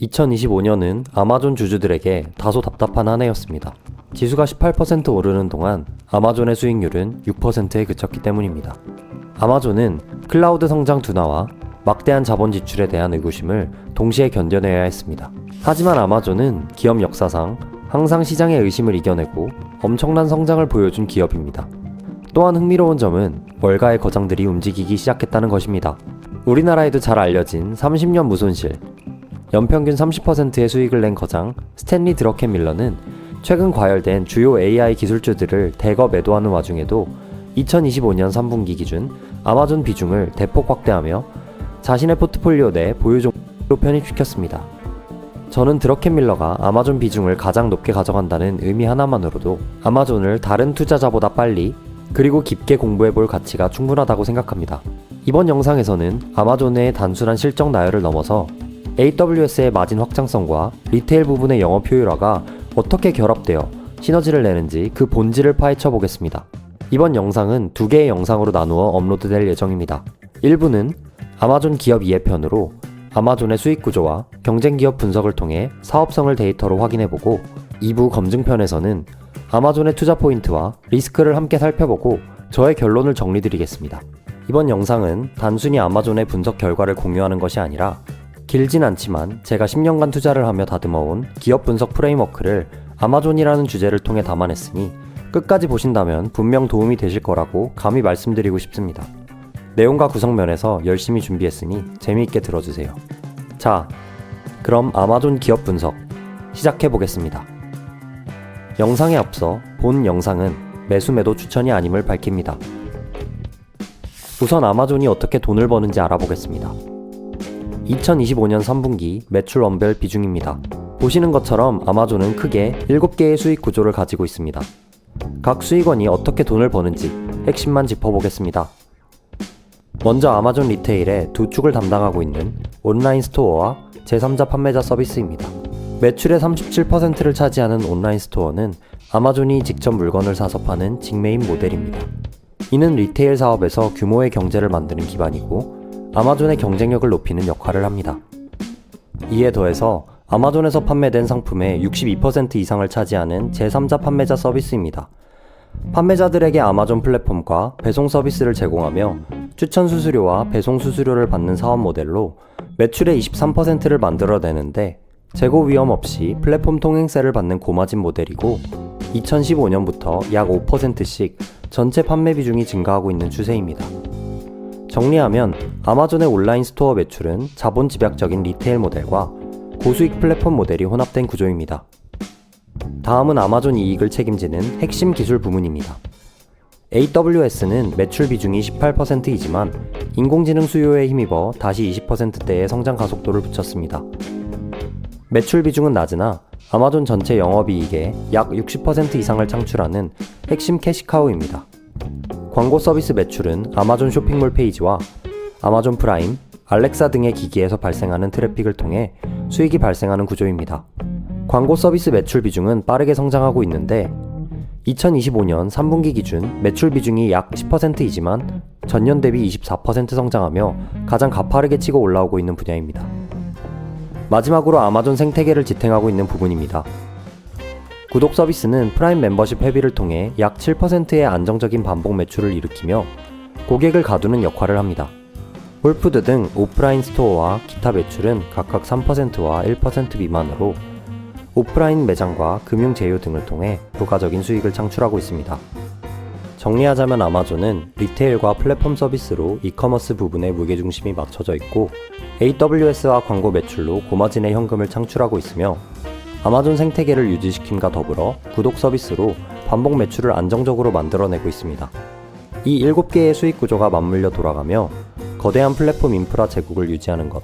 2025년은 아마존 주주들에게 다소 답답한 한 해였습니다. 지수가 18% 오르는 동안 아마존의 수익률은 6%에 그쳤기 때문입니다. 아마존은 클라우드 성장 둔화와 막대한 자본 지출에 대한 의구심을 동시에 견뎌내야 했습니다. 하지만 아마존은 기업 역사상 항상 시장의 의심을 이겨내고 엄청난 성장을 보여준 기업입니다. 또한 흥미로운 점은 월가의 거장들이 움직이기 시작했다는 것입니다. 우리나라에도 잘 알려진 30년 무손실, 연평균 30%의 수익을 낸 거장 스탠리 드러켄 밀러는 최근 과열된 주요 AI 기술주들을 대거 매도하는 와중에도 2025년 3분기 기준 아마존 비중을 대폭 확대하며 자신의 포트폴리오 내 보유 종목으로 편입시켰습니다. 저는 드러켄 밀러가 아마존 비중을 가장 높게 가져간다는 의미 하나만으로도 아마존을 다른 투자자보다 빨리 그리고 깊게 공부해 볼 가치가 충분하다고 생각합니다. 이번 영상에서는 아마존의 단순한 실적 나열을 넘어서 AWS의 마진 확장성과 리테일 부분의 영업 효율화가 어떻게 결합되어 시너지를 내는지 그 본질을 파헤쳐 보겠습니다. 이번 영상은 두 개의 영상으로 나누어 업로드될 예정입니다. 1부는 아마존 기업 2회편으로 아마존의 수익 구조와 경쟁 기업 분석을 통해 사업성을 데이터로 확인해보고 2부 검증편에서는 아마존의 투자 포인트와 리스크를 함께 살펴보고 저의 결론을 정리드리겠습니다. 이번 영상은 단순히 아마존의 분석 결과를 공유하는 것이 아니라 길진 않지만 제가 10년간 투자를 하며 다듬어온 기업 분석 프레임워크를 아마존이라는 주제를 통해 담아냈으니 끝까지 보신다면 분명 도움이 되실 거라고 감히 말씀드리고 싶습니다. 내용과 구성면에서 열심히 준비했으니 재미있게 들어주세요. 자, 그럼 아마존 기업 분석 시작해 보겠습니다. 영상에 앞서 본 영상은 매수 매도 추천이 아님을 밝힙니다. 우선 아마존이 어떻게 돈을 버는지 알아보겠습니다. 2025년 3분기 매출 원별 비중입니다. 보시는 것처럼 아마존은 크게 7개의 수익 구조를 가지고 있습니다. 각 수익원이 어떻게 돈을 버는지 핵심만 짚어보겠습니다. 먼저 아마존 리테일의 두 축을 담당하고 있는 온라인 스토어와 제3자 판매자 서비스입니다. 매출의 37%를 차지하는 온라인 스토어는 아마존이 직접 물건을 사서 파는 직매입 모델입니다. 이는 리테일 사업에서 규모의 경제를 만드는 기반이고 아마존의 경쟁력을 높이는 역할을 합니다. 이에 더해서 아마존에서 판매된 상품의 62% 이상을 차지하는 제3자 판매자 서비스입니다. 판매자들에게 아마존 플랫폼과 배송 서비스를 제공하며 추천 수수료와 배송 수수료를 받는 사업 모델로 매출의 23%를 만들어내는데 재고 위험 없이 플랫폼 통행세를 받는 고마진 모델이고 2015년부터 약 5%씩 전체 판매 비중이 증가하고 있는 추세입니다. 정리하면 아마존의 온라인 스토어 매출은 자본 집약적인 리테일 모델과 고수익 플랫폼 모델이 혼합된 구조입니다. 다음은 아마존 이익을 책임지는 핵심 기술 부문입니다. AWS는 매출 비중이 18%이지만 인공지능 수요에 힘입어 다시 20%대의 성장 가속도를 붙였습니다. 매출 비중은 낮으나 아마존 전체 영업이익의 약 60% 이상을 창출하는 핵심 캐시카우입니다. 광고 서비스 매출은 아마존 쇼핑몰 페이지와 아마존 프라임, 알렉사 등의 기기에서 발생하는 트래픽을 통해 수익이 발생하는 구조입니다. 광고 서비스 매출 비중은 빠르게 성장하고 있는데 2025년 3분기 기준 매출 비중이 약 10%이지만 전년 대비 24% 성장하며 가장 가파르게 치고 올라오고 있는 분야입니다. 마지막으로 아마존 생태계를 지탱하고 있는 부분입니다. 구독 서비스는 프라임 멤버십 회비를 통해 약 7%의 안정적인 반복 매출을 일으키며 고객을 가두는 역할을 합니다. 홀푸드 등 오프라인 스토어와 기타 매출은 각각 3%와 1% 미만으로 오프라인 매장과 금융 제휴 등을 통해 부가적인 수익을 창출하고 있습니다. 정리하자면 아마존은 리테일과 플랫폼 서비스로 이커머스 부분에 무게중심이 맞춰져 있고 AWS와 광고 매출로 고마진의 현금을 창출하고 있으며 아마존 생태계를 유지시킴과 더불어 구독 서비스로 반복 매출을 안정적으로 만들어내고 있습니다. 이 7개의 수익 구조가 맞물려 돌아가며 거대한 플랫폼 인프라 제국을 유지하는 것.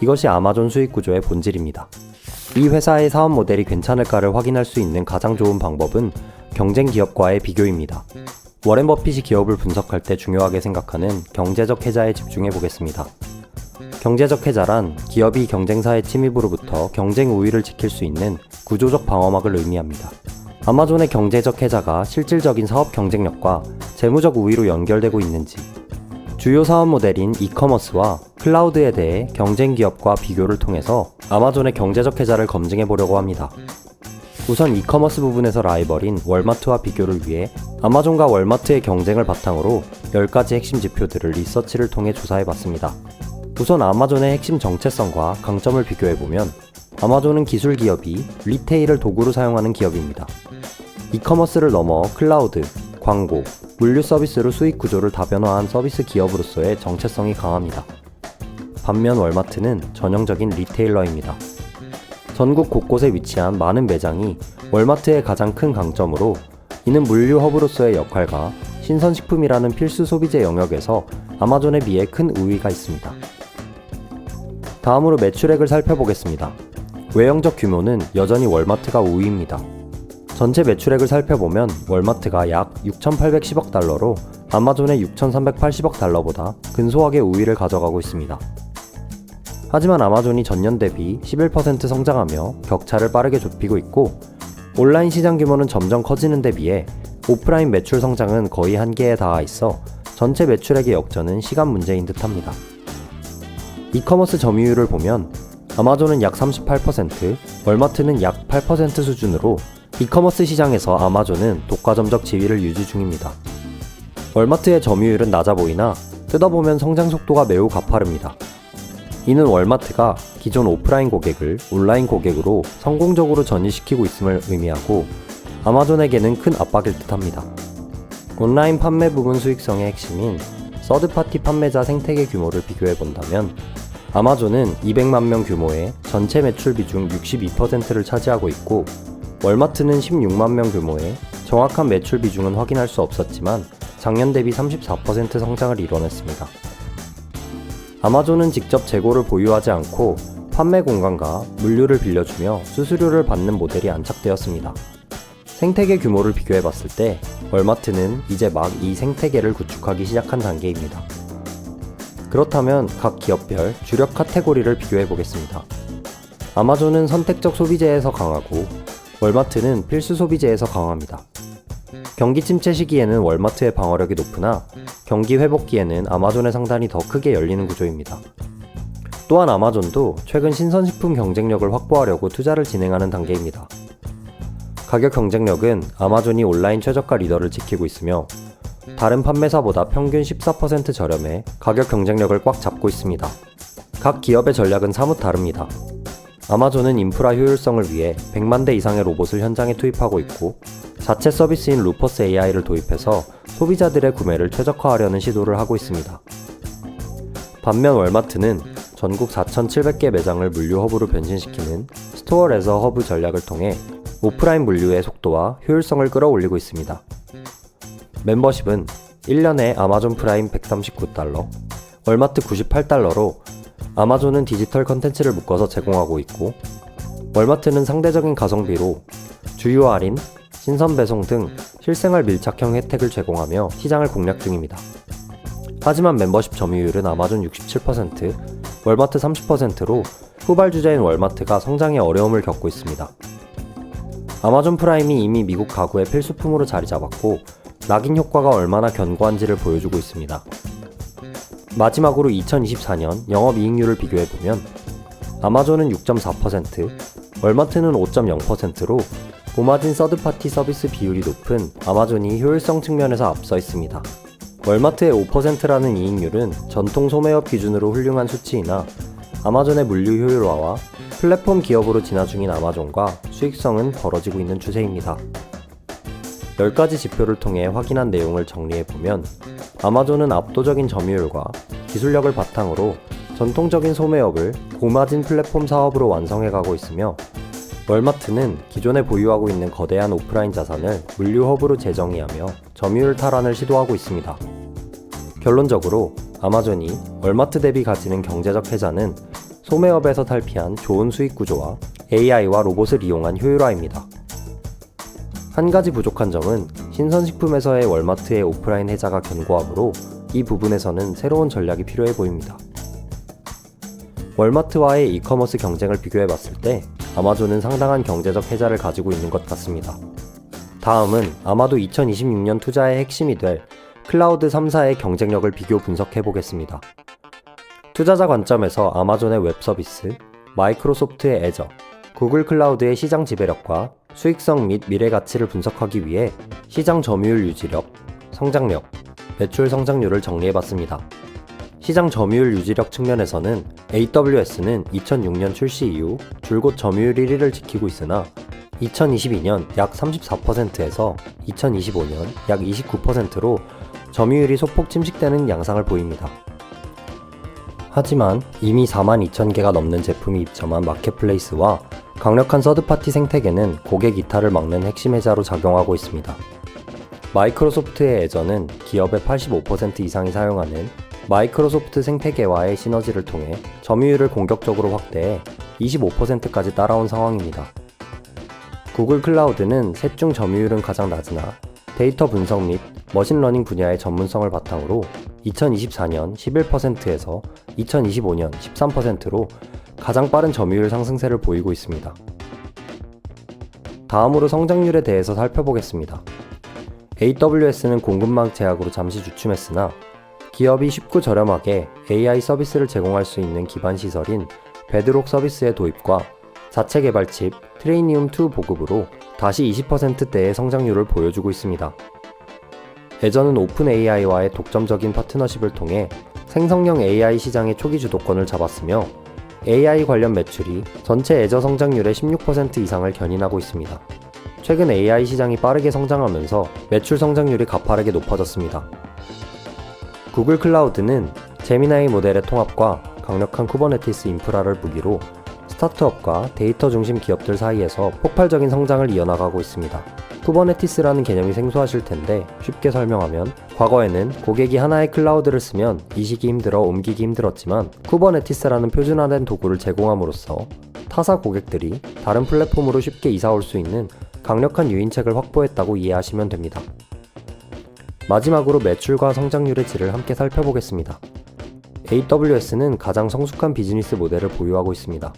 이것이 아마존 수익 구조의 본질입니다. 이 회사의 사업 모델이 괜찮을까를 확인할 수 있는 가장 좋은 방법은 경쟁 기업과의 비교입니다. 워렌 버핏이 기업을 분석할 때 중요하게 생각하는 경제적 해자에 집중해 보겠습니다. 경제적 해자란 기업이 경쟁사의 침입으로부터 경쟁 우위를 지킬 수 있는 구조적 방어막을 의미합니다. 아마존의 경제적 해자가 실질적인 사업 경쟁력과 재무적 우위로 연결되고 있는지, 주요 사업 모델인 이커머스와 클라우드에 대해 경쟁 기업과 비교를 통해서 아마존의 경제적 해자를 검증해 보려고 합니다. 우선 이커머스 부분에서 라이벌인 월마트와 비교를 위해 아마존과 월마트의 경쟁을 바탕으로 10가지 핵심 지표들을 리서치를 통해 조사해 봤습니다. 우선 아마존의 핵심 정체성과 강점을 비교해 보면 아마존은 기술 기업이 리테일을 도구로 사용하는 기업입니다. 이커머스를 넘어 클라우드, 광고, 물류 서비스로 수익 구조를 다변화한 서비스 기업으로서의 정체성이 강합니다. 반면 월마트는 전형적인 리테일러입니다. 전국 곳곳에 위치한 많은 매장이 월마트의 가장 큰 강점으로 이는 물류 허브로서의 역할과 신선식품이라는 필수 소비재 영역에서 아마존에 비해 큰 우위가 있습니다. 다음으로 매출액을 살펴보겠습니다. 외형적 규모는 여전히 월마트가 우위입니다. 전체 매출액을 살펴보면 월마트가 약 6,810억 달러로 아마존의 6,380억 달러보다 근소하게 우위를 가져가고 있습니다. 하지만 아마존이 전년 대비 11% 성장하며 격차를 빠르게 좁히고 있고 온라인 시장 규모는 점점 커지는 데 비해 오프라인 매출 성장은 거의 한계에 닿아 있어 전체 매출액의 역전은 시간 문제인 듯합니다. 이커머스 점유율을 보면 아마존은 약 38%, 월마트는 약 8% 수준으로 이커머스 시장에서 아마존은 독과점적 지위를 유지 중입니다. 월마트의 점유율은 낮아 보이나 뜯어보면 성장 속도가 매우 가파릅니다. 이는 월마트가 기존 오프라인 고객을 온라인 고객으로 성공적으로 전이시키고 있음을 의미하고 아마존에게는 큰 압박일 듯 합니다. 온라인 판매 부분 수익성의 핵심인 서드파티 판매자 생태계 규모를 비교해 본다면 아마존은 200만 명 규모의 전체 매출 비중 62%를 차지하고 있고 월마트는 16만 명 규모의 정확한 매출 비중은 확인할 수 없었지만 작년 대비 34% 성장을 이뤄냈습니다. 아마존은 직접 재고를 보유하지 않고 판매 공간과 물류를 빌려주며 수수료를 받는 모델이 안착되었습니다. 생태계 규모를 비교해 봤을 때 월마트는 이제 막 이 생태계를 구축하기 시작한 단계입니다. 그렇다면 각 기업별 주력 카테고리를 비교해 보겠습니다. 아마존은 선택적 소비재에서 강하고 월마트는 필수 소비재에서 강합니다. 경기 침체 시기에는 월마트의 방어력이 높으나 경기 회복기에는 아마존의 상단이 더 크게 열리는 구조입니다. 또한 아마존도 최근 신선식품 경쟁력을 확보하려고 투자를 진행하는 단계입니다. 가격 경쟁력은 아마존이 온라인 최저가 리더를 지키고 있으며 다른 판매사보다 평균 14% 저렴해 가격 경쟁력을 꽉 잡고 있습니다. 각 기업의 전략은 사뭇 다릅니다. 아마존은 인프라 효율성을 위해 100만 대 이상의 로봇을 현장에 투입하고 있고 자체 서비스인 루퍼스 AI를 도입해서 소비자들의 구매를 최적화하려는 시도를 하고 있습니다. 반면 월마트는 전국 4,700개 매장을 물류 허브로 변신시키는 스토어 레저 허브 전략을 통해 오프라인 물류의 속도와 효율성을 끌어올리고 있습니다. 멤버십은 1년에 아마존 프라임 139달러, 월마트 98달러로 아마존은 디지털 컨텐츠를 묶어서 제공하고 있고, 월마트는 상대적인 가성비로 주요 할인, 신선 배송 등 실생활 밀착형 혜택을 제공하며 시장을 공략 중입니다. 하지만 멤버십 점유율은 아마존 67%, 월마트 30%로 후발 주자인 월마트가 성장에 어려움을 겪고 있습니다. 아마존 프라임이 이미 미국 가구의 필수품으로 자리 잡았고 낙인 효과가 얼마나 견고한지를 보여주고 있습니다. 마지막으로 2024년 영업이익률을 비교해보면 아마존은 6.4%, 월마트는 5.0%로 고마진 서드파티 서비스 비율이 높은 아마존이 효율성 측면에서 앞서 있습니다. 월마트의 5%라는 이익률은 전통 소매업 기준으로 훌륭한 수치이나 아마존의 물류 효율화와 플랫폼 기업으로 진화 중인 아마존과 수익성은 벌어지고 있는 추세입니다. 10가지 지표를 통해 확인한 내용을 정리해보면 아마존은 압도적인 점유율과 기술력을 바탕으로 전통적인 소매업을 고마진 플랫폼 사업으로 완성해가고 있으며 월마트는 기존에 보유하고 있는 거대한 오프라인 자산을 물류 허브로 재정의하며 점유율 탈환을 시도하고 있습니다. 결론적으로 아마존이 월마트 대비 가지는 경제적 혜자는 소매업에서 탈피한 좋은 수익 구조와 AI와 로봇을 이용한 효율화입니다. 한 가지 부족한 점은 신선식품에서의 월마트의 오프라인 혜자가 견고하므로 이 부분에서는 새로운 전략이 필요해 보입니다. 월마트와의 이커머스 경쟁을 비교해 봤을 때 아마존은 상당한 경제적 혜자를 가지고 있는 것 같습니다. 다음은 아마도 2026년 투자의 핵심이 될 클라우드 3사의 경쟁력을 비교 분석해 보겠습니다. 투자자 관점에서 아마존의 웹 서비스, 마이크로소프트의 애저, 구글 클라우드의 시장 지배력과 수익성 및 미래 가치를 분석하기 위해 시장 점유율 유지력, 성장력, 매출 성장률을 정리해봤습니다. 시장 점유율 유지력 측면에서는 AWS는 2006년 출시 이후 줄곧 점유율 1위를 지키고 있으나 2022년 약 34%에서 2025년 약 29%로 점유율이 소폭 침식되는 양상을 보입니다. 하지만 이미 4만 2천 개가 넘는 제품이 입점한 마켓플레이스와 강력한 서드파티 생태계는 고객 이탈을 막는 핵심 해자로 작용하고 있습니다. 마이크로소프트의 애저는 기업의 85% 이상이 사용하는 마이크로소프트 생태계와의 시너지를 통해 점유율을 공격적으로 확대해 25%까지 따라온 상황입니다. 구글 클라우드는 셋 중 점유율은 가장 낮으나 데이터 분석 및 머신러닝 분야의 전문성을 바탕으로 2024년 11%에서 2025년 13%로 가장 빠른 점유율 상승세를 보이고 있습니다. 다음으로 성장률에 대해서 살펴보겠습니다. AWS는 공급망 제약으로 잠시 주춤했으나 기업이 쉽고 저렴하게 AI 서비스를 제공할 수 있는 기반 시설인 베드록 서비스의 도입과 자체 개발 칩 트레이니움2 보급으로 다시 20%대의 성장률을 보여주고 있습니다. 예전은 오픈 AI와의 독점적인 파트너십을 통해 생성형 AI 시장의 초기 주도권을 잡았으며 AI 관련 매출이 전체 애저 성장률의 16% 이상을 견인하고 있습니다. 최근 AI 시장이 빠르게 성장하면서 매출 성장률이 가파르게 높아졌습니다. 구글 클라우드는 제미나이 모델의 통합과 강력한 쿠버네티스 인프라를 무기로 스타트업과 데이터 중심 기업들 사이에서 폭발적인 성장을 이어나가고 있습니다. 쿠버네티스라는 개념이 생소하실 텐데 쉽게 설명하면 과거에는 고객이 하나의 클라우드를 쓰면 이식이 힘들어 옮기기 힘들었지만 쿠버네티스라는 표준화된 도구를 제공함으로써 타사 고객들이 다른 플랫폼으로 쉽게 이사 올 수 있는 강력한 유인책을 확보했다고 이해하시면 됩니다. 마지막으로 매출과 성장률의 질을 함께 살펴보겠습니다. AWS는 가장 성숙한 비즈니스 모델을 보유하고 있습니다.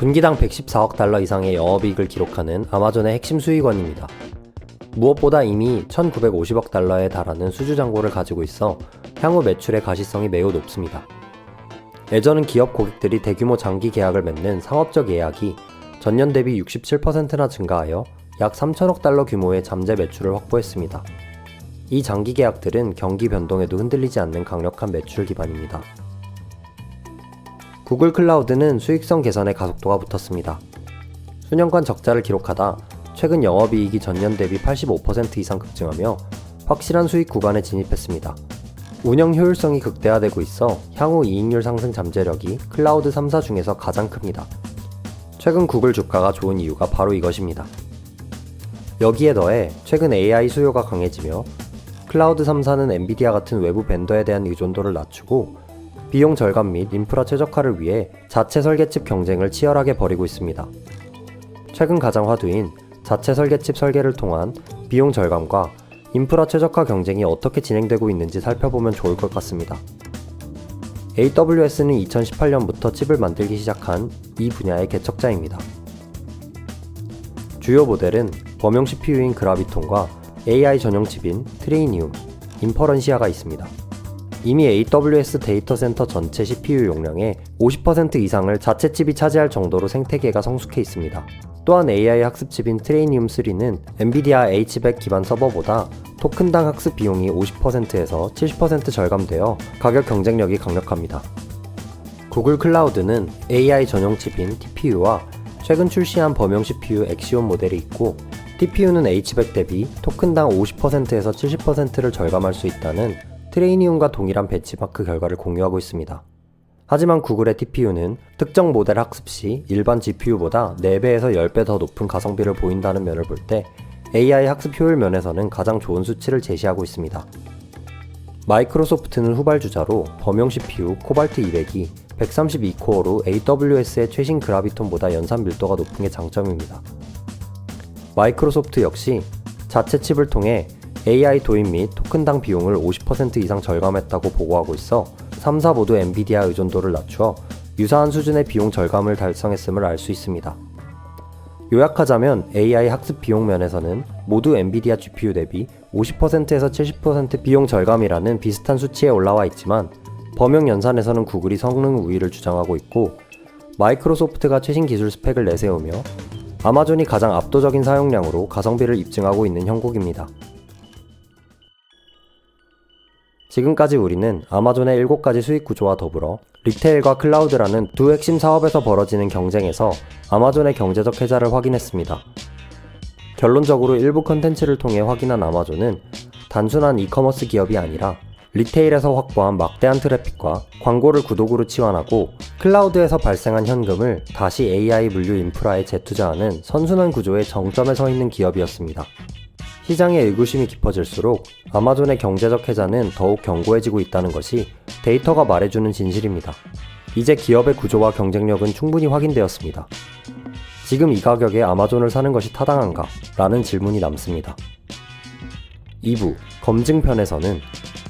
분기당 114억 달러 이상의 영업이익을 기록하는 아마존의 핵심 수익원입니다. 무엇보다 이미 1950억 달러에 달하는 수주 잔고를 가지고 있어 향후 매출의 가시성이 매우 높습니다. 예전은 기업 고객들이 대규모 장기 계약을 맺는 상업적 예약이 전년 대비 67%나 증가하여 약 3천억 달러 규모의 잠재 매출을 확보했습니다. 이 장기 계약들은 경기 변동에도 흔들리지 않는 강력한 매출 기반입니다. 구글 클라우드는 수익성 개선에 가속도가 붙었습니다. 수년간 적자를 기록하다 최근 영업이익이 전년 대비 85% 이상 급증하며 확실한 수익 구간에 진입했습니다. 운영 효율성이 극대화되고 있어 향후 이익률 상승 잠재력이 클라우드 3사 중에서 가장 큽니다. 최근 구글 주가가 좋은 이유가 바로 이것입니다. 여기에 더해 최근 AI 수요가 강해지며 클라우드 3사는 엔비디아 같은 외부 벤더에 대한 의존도를 낮추고 비용 절감 및 인프라 최적화를 위해 자체 설계칩 경쟁을 치열하게 벌이고 있습니다. 최근 가장 화두인 자체 설계칩 설계를 통한 비용 절감과 인프라 최적화 경쟁이 어떻게 진행되고 있는지 살펴보면 좋을 것 같습니다. AWS는 2018년부터 칩을 만들기 시작한 이 분야의 개척자입니다. 주요 모델은 범용 CPU인 그라비톤과 AI 전용 칩인 트레이니움, 인퍼런시아가 있습니다. 이미 AWS 데이터 센터 전체 CPU 용량의 50% 이상을 자체 칩이 차지할 정도로 생태계가 성숙해 있습니다. 또한 AI 학습 칩인 트레이니움 3는 엔비디아 H100 기반 서버보다 토큰당 학습 비용이 50%에서 70% 절감되어 가격 경쟁력이 강력합니다. 구글 클라우드는 AI 전용 칩인 TPU와 최근 출시한 범용 CPU 엑시온 모델이 있고 TPU는 H100 대비 토큰당 50%에서 70%를 절감할 수 있다는 트레이니움과 동일한 배치마크 결과를 공유하고 있습니다. 하지만 구글의 TPU는 특정 모델 학습 시 일반 GPU보다 4배에서 10배 더 높은 가성비를 보인다는 면을 볼 때 AI 학습 효율 면에서는 가장 좋은 수치를 제시하고 있습니다. 마이크로소프트는 후발주자로 범용 CPU 코발트 200이 132코어로 AWS의 최신 그라비톤보다 연산 밀도가 높은 게 장점입니다. 마이크로소프트 역시 자체 칩을 통해 AI 도입 및 토큰당 비용을 50% 이상 절감했다고 보고하고 있어 3사 모두 엔비디아 의존도를 낮추어 유사한 수준의 비용 절감을 달성했음을 알 수 있습니다. 요약하자면 AI 학습 비용 면에서는 모두 엔비디아 GPU 대비 50%에서 70% 비용 절감이라는 비슷한 수치에 올라와 있지만 범용 연산에서는 구글이 성능 우위를 주장하고 있고 마이크로소프트가 최신 기술 스펙을 내세우며 아마존이 가장 압도적인 사용량으로 가성비를 입증하고 있는 형국입니다. 지금까지 우리는 아마존의 7가지 수익 구조와 더불어 리테일과 클라우드라는 두 핵심 사업에서 벌어지는 경쟁에서 아마존의 경제적 혜자를 확인했습니다. 결론적으로 일부 컨텐츠를 통해 확인한 아마존은 단순한 이커머스 기업이 아니라 리테일에서 확보한 막대한 트래픽과 광고를 구독으로 치환하고 클라우드에서 발생한 현금을 다시 AI 물류 인프라에 재투자하는 선순환 구조의 정점에 서 있는 기업이었습니다. 시장의 의구심이 깊어질수록 아마존의 경제적 혜자는 더욱 견고해지고 있다는 것이 데이터가 말해주는 진실입니다. 이제 기업의 구조와 경쟁력은 충분히 확인되었습니다. 지금 이 가격에 아마존을 사는 것이 타당한가? 라는 질문이 남습니다. 2부 검증편에서는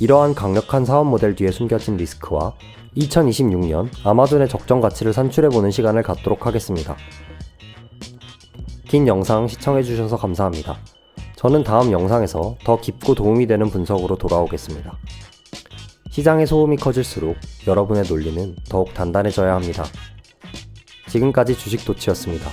이러한 강력한 사업 모델 뒤에 숨겨진 리스크와 2026년 아마존의 적정 가치를 산출해보는 시간을 갖도록 하겠습니다. 긴 영상 시청해주셔서 감사합니다. 저는 다음 영상에서 더 깊고 도움이 되는 분석으로 돌아오겠습니다. 시장의 소음이 커질수록 여러분의 논리는 더욱 단단해져야 합니다. 지금까지 주식도치였습니다.